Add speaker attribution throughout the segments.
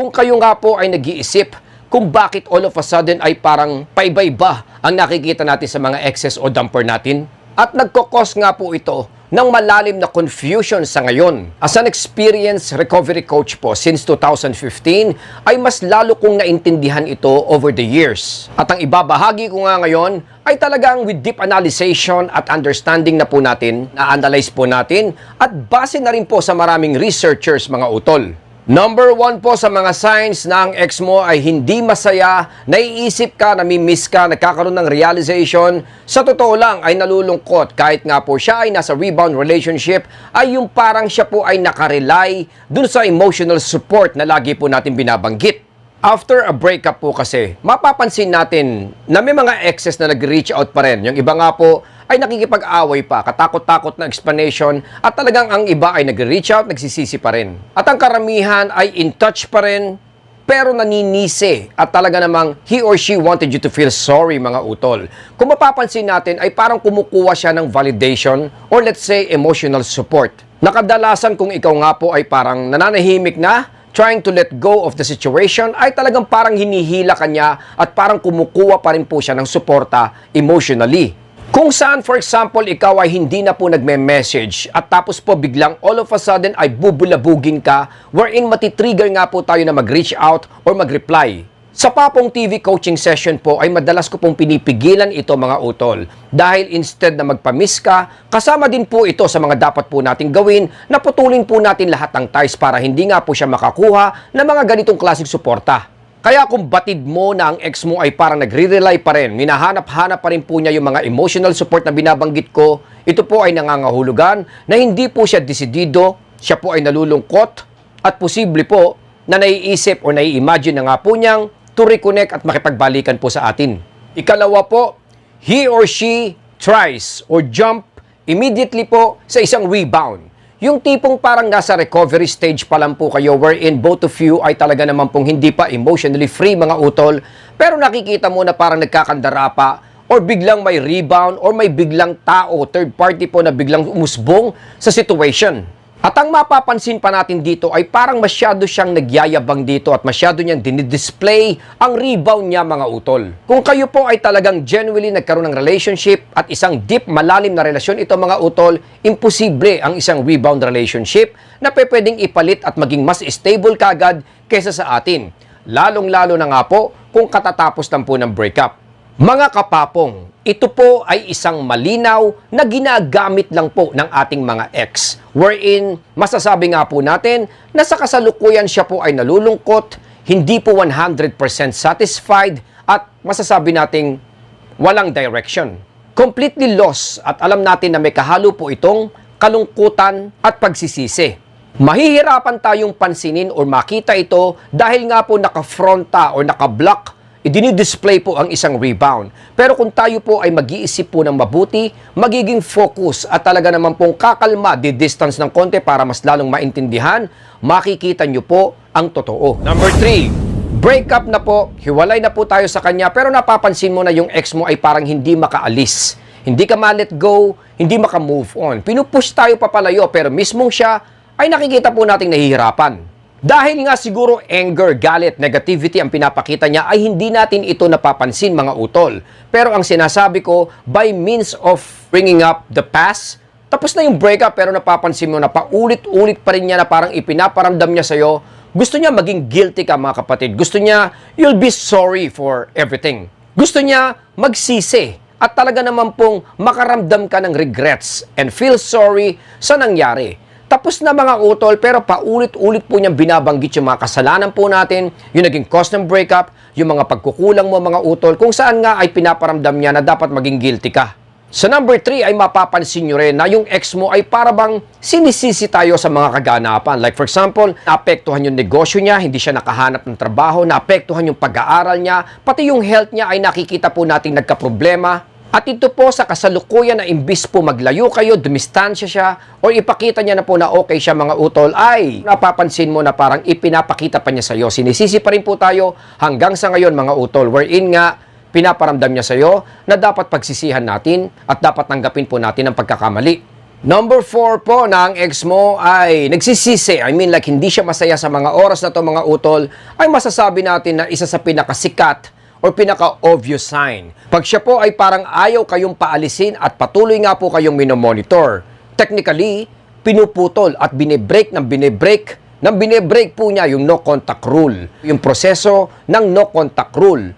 Speaker 1: Kung kayo nga po ay nag-iisip kung bakit all of a sudden ay parang paiba-iba ang nakikita natin sa mga excess o dumper natin. At nagkokos nga po ito ng malalim na confusion sa ngayon. As an experienced recovery coach po since 2015, ay mas lalo kong naintindihan ito over the years. At ang ibabahagi ko nga ngayon ay talagang with deep analyzation at understanding na po natin, na-analyze po natin, at base na rin po sa maraming researchers mga utol. Number one po sa mga signs na ang ex mo ay hindi masaya, naiisip ka, namimiss ka, nagkakaroon ng realization. Sa totoo lang ay nalulungkot kahit nga po siya ay nasa rebound relationship ay yung parang siya po ay nakarely dun sa emotional support na lagi po natin binabanggit. After a breakup po kasi, mapapansin natin na may mga exes na nag-reach out pa rin. Yung iba nga po ay nakikipag-away pa, katakot-takot na explanation at talagang ang iba ay nag-reach out, nagsisisi pa rin. At ang karamihan ay in touch pa rin pero naninisi at talaga namang he or she wanted you to feel sorry mga utol. Kung mapapansin natin ay parang kumukuha siya ng validation or let's say emotional support. Nakadalasan kung ikaw nga po ay parang nananahimik na, trying to let go of the situation, ay talagang parang hinihila kanya at parang kumukuha pa rin po siya ng suporta emotionally. Kung saan, for example, ikaw ay hindi na po nagme-message at tapos po biglang all of a sudden ay bubulabugin ka wherein matitrigger nga po tayo na mag-reach out or mag-reply. Sa Papong TV coaching session po ay madalas ko pong pinipigilan ito mga utol dahil instead na magpamiss ka, kasama din po ito sa mga dapat po nating gawin na putulin po natin lahat ng ties para hindi nga po siya makakuha ng mga ganitong klaseng suporta. Kaya kung batid mo na ang ex mo ay parang nagre-rely pa rin, minahanap-hanap pa rin po niya yung mga emotional support na binabanggit ko, ito po ay nangangahulugan na hindi po siya desidido, siya po ay nalulungkot, at posible po na naiisip o nai-imagine na nga po niyang to reconnect at makipagbalikan po sa atin. Ikalawa po, he or she tries or jump immediately po sa isang rebound. Yung tipong parang nasa recovery stage pa lang po kayo wherein both of you ay talaga naman pong hindi pa emotionally free mga utol pero nakikita mo na parang nagkakandara pa or biglang may rebound or may biglang tao, third party po na biglang umusbong sa situation. At ang mapapansin pa natin dito ay parang masyado siyang nagyayabang dito at masyado niyang dinidisplay ang rebound niya mga utol. Kung kayo po ay talagang genuinely nagkaroon ng relationship at isang deep malalim na relasyon ito mga utol, imposible ang isang rebound relationship na pwedeng ipalit at maging mas stable kagad kaysa sa atin. Lalong-lalo na nga po kung katatapos lang po ng breakup. Mga kapapong, ito po ay isang malinaw na ginagamit lang po ng ating mga ex. Wherein, masasabi nga po natin na sa kasalukuyan siya po ay nalulungkot, hindi po 100% satisfied, at masasabi nating walang direction. Completely lost at alam natin na may kahalo po itong kalungkutan at pagsisisi. Mahihirapan tayong pansinin or makita ito dahil nga po nakafronta or nakablock idinidisplay po ang isang rebound. Pero kung tayo po ay mag-iisip po ng mabuti, magiging focus at talaga naman pong kakalma, di-distance ng konti para mas lalong maintindihan, makikita nyo po ang totoo. Number 3, breakup na po, hiwalay na po tayo sa kanya, pero napapansin mo na yung ex mo ay parang hindi makaalis. Hindi ka ma-let go, hindi maka-move on. Pinupush tayo papalayo, pero mismong siya ay nakikita po nating nahihirapan. Dahil nga siguro anger, galit, negativity ang pinapakita niya ay hindi natin ito napapansin mga utol. Pero ang sinasabi ko, by means of bringing up the past, tapos na yung breakup pero napapansin mo na paulit-ulit pa rin niya na parang ipinaparamdam niya sa'yo, gusto niya maging guilty ka mga kapatid. Gusto niya, you'll be sorry for everything. Gusto niya magsisi at talaga naman pong makaramdam ka ng regrets and feel sorry sa nangyari. Tapos na mga utol, pero paulit-ulit po niyang binabanggit yung mga kasalanan po natin, yung naging cause ng breakup, yung mga pagkukulang mo mga utol, kung saan nga ay pinaparamdam niya na dapat maging guilty ka. Sa number 3 ay mapapansin nyo rin na yung ex mo ay para bang sinisisi tayo sa mga kaganapan. Like for example, naapektuhan yung negosyo niya, hindi siya nakahanap ng trabaho, naapektuhan yung pag-aaral niya, pati yung health niya ay nakikita po nating nagka-problema. At ito po sa kasalukuyan na imbis po maglayo kayo, dumistansya siya, o ipakita niya na po na okay siya mga utol, ay napapansin mo na parang ipinapakita pa niya sa iyo. Sinisisi pa rin po tayo hanggang sa ngayon mga utol, wherein nga pinaparamdam niya sa iyo na dapat pagsisihan natin at dapat tanggapin po natin ang pagkakamali. Number four po na ang ex mo ay nagsisisi. I mean like hindi siya masaya sa mga oras na to mga utol, ay masasabi natin na isa sa pinakasikat or pinaka-obvious sign. Pag siya po ay parang ayaw kayong paalisin at patuloy nga po kayong minomonitor. Technically, pinuputol at binibreak ng binibreak ng binibreak po niya yung no contact rule. Yung proseso ng no contact rule.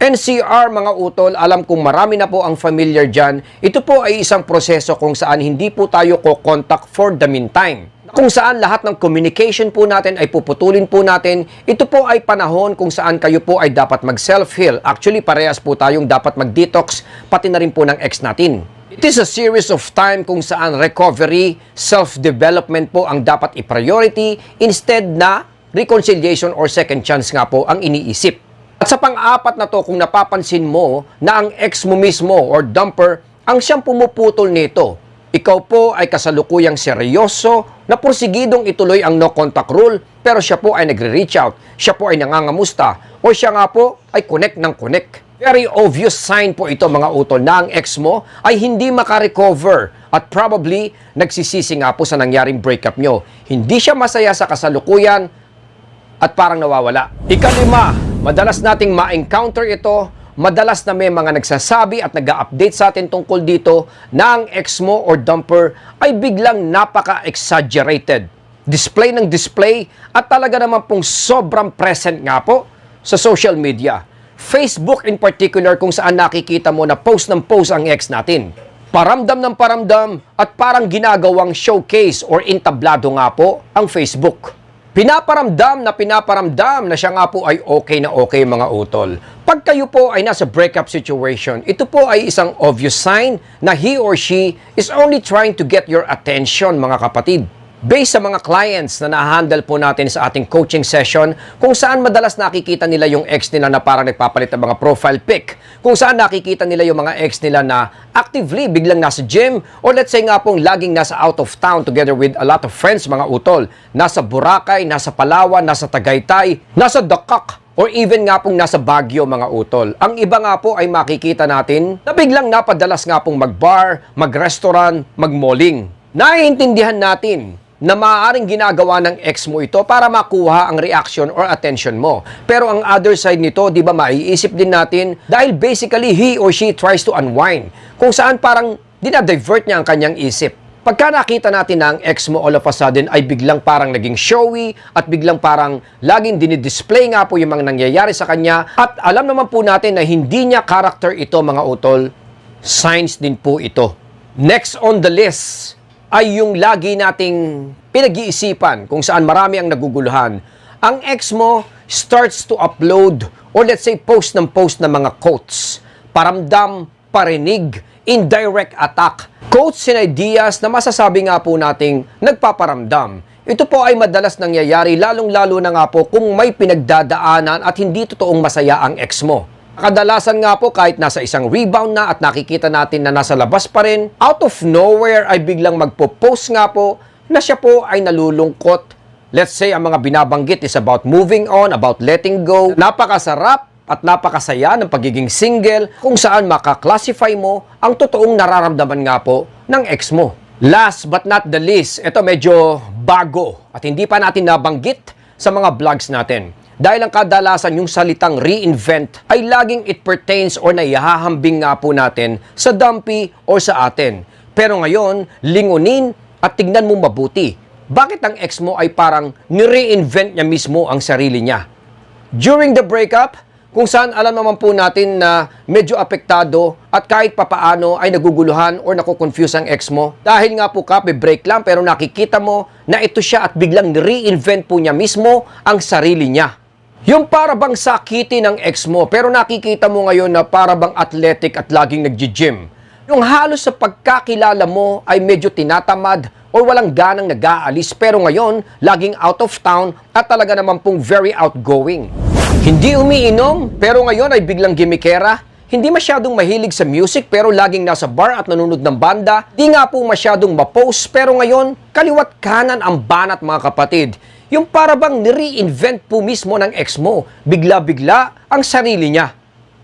Speaker 1: NCR mga utol, alam kong marami na po ang familiar dyan. Ito po ay isang proseso kung saan hindi po tayo ko-contact for the meantime. Kung saan lahat ng communication po natin ay puputulin po natin. Ito po ay panahon kung saan kayo po ay dapat mag-self-heal. Actually, parehas po tayong dapat mag-detox, pati na rin po ng ex natin. It is a series of time kung saan recovery, self-development po ang dapat i-priority instead na reconciliation or second chance nga po ang iniisip. At sa pang-apat na to, kung napapansin mo na ang ex mo mismo or dumper ang siyang pumuputol nito, ikaw po ay kasalukuyang seryoso na porsigidong ituloy ang no contact rule pero siya po ay nagre-reach out, siya po ay nangangamusta o siya nga po ay connect ng connect. Very obvious sign po ito mga utol na ang ex mo ay hindi makarecover at probably nagsisisi nga po sa nangyaring breakup nyo. Hindi siya masaya sa kasalukuyan at parang nawawala. Ikalima, madalas nating ma-encounter ito, madalas na may mga nagsasabi at nag update sa atin tungkol dito na ang ex mo or dumper ay biglang napaka-exaggerated. Display ng display at talaga naman pong sobrang present nga po sa social media. Facebook in particular kung saan nakikita mo na post ng post ang ex natin. Paramdam ng paramdam at parang ginagawang showcase or intablado nga po ang Facebook. Pinaparamdam na pinaparamdam na siya nga po ay okay na okay mga utol. Pag kayo po ay nasa breakup situation, ito po ay isang obvious sign na he or she is only trying to get your attention mga kapatid. Based sa mga clients na na-handle po natin sa ating coaching session, kung saan madalas nakikita nila yung ex nila na parang nagpapalit ng mga profile pic, kung saan nakikita nila yung mga ex nila na actively biglang nasa gym, or let's say nga pong laging nasa out of town together with a lot of friends mga utol, nasa Boracay, nasa Palawan, nasa Tagaytay, nasa Dakak, or even nga pong nasa Baguio mga utol. Ang iba nga po ay makikita natin na biglang napadalas nga pong mag-bar, mag-restaurant, mag-malling. Naiintindihan natin na maaaring ginagawa ng ex mo ito para makuha ang reaction or attention mo. Pero ang other side nito, di ba, maiisip din natin dahil basically he or she tries to unwind. Kung saan parang dinadivert niya ang kanyang isip. Pagka nakita natin na ang ex mo all of a sudden ay biglang parang naging showy at biglang parang laging dinidisplay nga po yung mga nangyayari sa kanya at alam naman po natin na hindi niya character ito mga utol, signs din po ito. Next on the list ay yung lagi nating pinag-iisipan kung saan marami ang naguguluhan. Ang ex mo starts to upload or let's say post ng post ng mga quotes, paramdam, parinig, indirect attack, quotes and ideas na masasabi nga po nating nagpaparamdam. Ito po ay madalas nangyayari lalong-lalo na nga po kung may pinagdadaanan at hindi totoong masaya ang ex mo. Kadalasan nga po kahit nasa isang rebound na at nakikita natin na nasa labas pa rin, out of nowhere ay biglang magpo-post nga po na siya po ay nalulungkot. Let's say ang mga binabanggit is about moving on, about letting go. Napakasarap at napakasaya ng pagiging single kung saan makaklasify mo ang totoong nararamdaman nga po ng ex mo. Last but not the least, ito medyo bago at hindi pa natin nabanggit sa mga vlogs natin. Dahil ang kadalasan yung salitang reinvent ay laging it pertains or naihahambing nga po natin sa dumpy or sa atin. Pero ngayon, lingunin at tignan mo mabuti. Bakit ang ex mo ay parang nireinvent niya mismo ang sarili niya? During the breakup, kung saan alam naman po natin na medyo apektado at kahit papaano ay naguguluhan or nakukonfuse ang ex mo. Dahil nga po ka, break lang pero nakikita mo na ito siya at biglang reinvent po niya mismo ang sarili niya. Yung para bang sakiti ng ex mo pero nakikita mo ngayon na para bang athletic at laging nagji-gym. Yung halos sa pagkakilala mo ay medyo tinatamad or walang ganang nag-aalis pero ngayon laging out of town at talaga naman pong very outgoing. Hindi umiinom pero ngayon ay biglang gimikera. Hindi masyadong mahilig sa music pero laging nasa bar at nanonood ng banda. Di nga po masyadong mapost pero ngayon kaliwat kanan ang banat mga kapatid. Yung para bang nire-invent po mismo ng ex mo. Bigla-bigla ang sarili niya.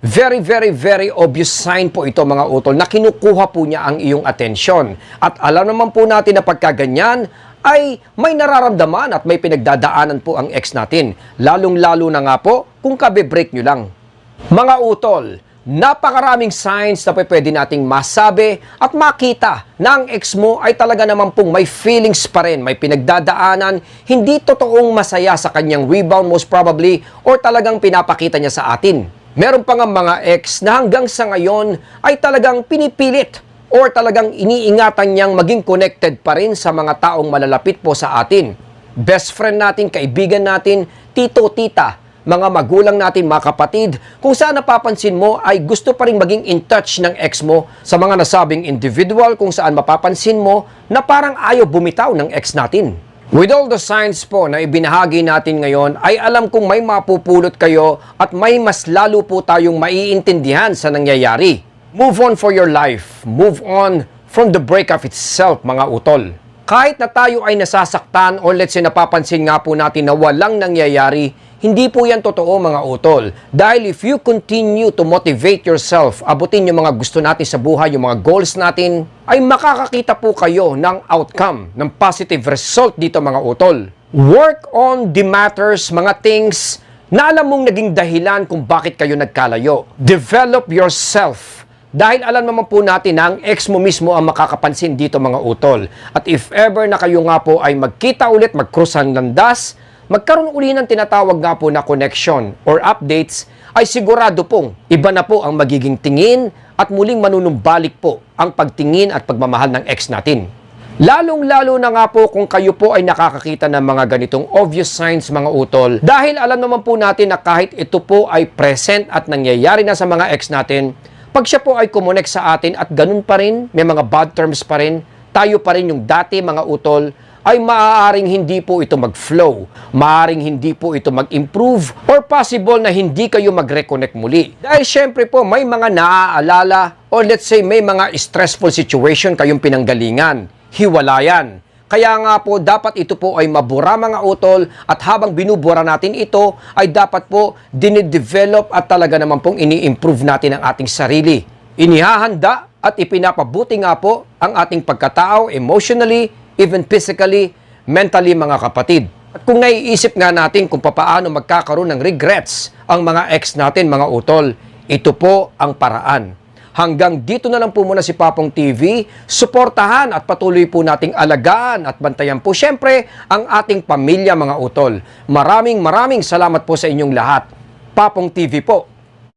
Speaker 1: Very, very, very obvious sign po ito mga utol na kinukuha po niya ang iyong atensyon. At alam naman po natin na pagka ganyan, ay may nararamdaman at may pinagdadaanan po ang ex natin. Lalong-lalo na nga po kung kabe-break nyo lang. Mga utol, napakaraming signs na pwede nating masabi at makita na ang ex mo ay talaga naman pong may feelings pa rin, may pinagdadaanan, hindi totoong masaya sa kanyang rebound most probably or talagang pinapakita niya sa atin. Meron pa nga mga ex na hanggang sa ngayon ay talagang pinipilit or talagang iniingatan niyang maging connected pa rin sa mga taong malalapit po sa atin. Best friend natin, kaibigan natin, tito, tita, mga magulang natin, mga kapatid, kung saan napapansin mo ay gusto pa rin maging in touch ng ex mo sa mga nasabing individual kung saan mapapansin mo na parang ayaw bumitaw ng ex natin. With all the signs po na ibinahagi natin ngayon, ay alam kong may mapupulot kayo at may mas lalo po tayong maiintindihan sa nangyayari. Move on for your life. Move on from the breakup itself, mga utol. Kahit na tayo ay nasasaktan or let's say napapansin nga po natin na walang nangyayari, hindi po yan totoo mga utol. Dahil if you continue to motivate yourself, abutin yung mga gusto natin sa buhay, yung mga goals natin, ay makakakita po kayo ng outcome, ng positive result dito mga utol. Work on the matters, mga things na alam mong naging dahilan kung bakit kayo nagkalayo. Develop yourself. Dahil alam naman po natin na ang ex mo mismo ang makakapansin dito mga utol. At if ever na kayo nga po ay magkita ulit, magkrus ang landas, magkaroon uli ng tinatawag nga po na connection or updates, ay sigurado pong iba na po ang magiging tingin at muling manunumbalik po ang pagtingin at pagmamahal ng ex natin. Lalong-lalo na nga po kung kayo po ay nakakakita ng mga ganitong obvious signs mga utol dahil alam naman po natin na kahit ito po ay present at nangyayari na sa mga ex natin, pag siya po ay kumonek sa atin at ganun pa rin, may mga bad terms pa rin, tayo pa rin yung dati mga utol, ay maaaring hindi po ito mag-flow, maaaring hindi po ito mag-improve, or possible na hindi kayo mag-reconnect muli. Dahil syempre po may mga naaalala or let's say may mga stressful situation kayong pinanggalingan, hiwalayan. Kaya nga po, dapat ito po ay mabura mga utol at habang binubura natin ito, ay dapat po dinidevelop at talaga naman pong ini-improve natin ang ating sarili. Inihahanda at ipinapabuti nga po ang ating pagkatao emotionally, even physically, mentally mga kapatid. At kung naiisip nga natin kung papaano magkakaroon ng regrets ang mga ex natin mga utol, ito po ang paraan. Hanggang dito na lang po muna si Papong TV. Suportahan at patuloy po nating alagaan at bantayan po syempre ang ating pamilya mga utol. Maraming maraming salamat po sa inyong lahat. Papong TV po.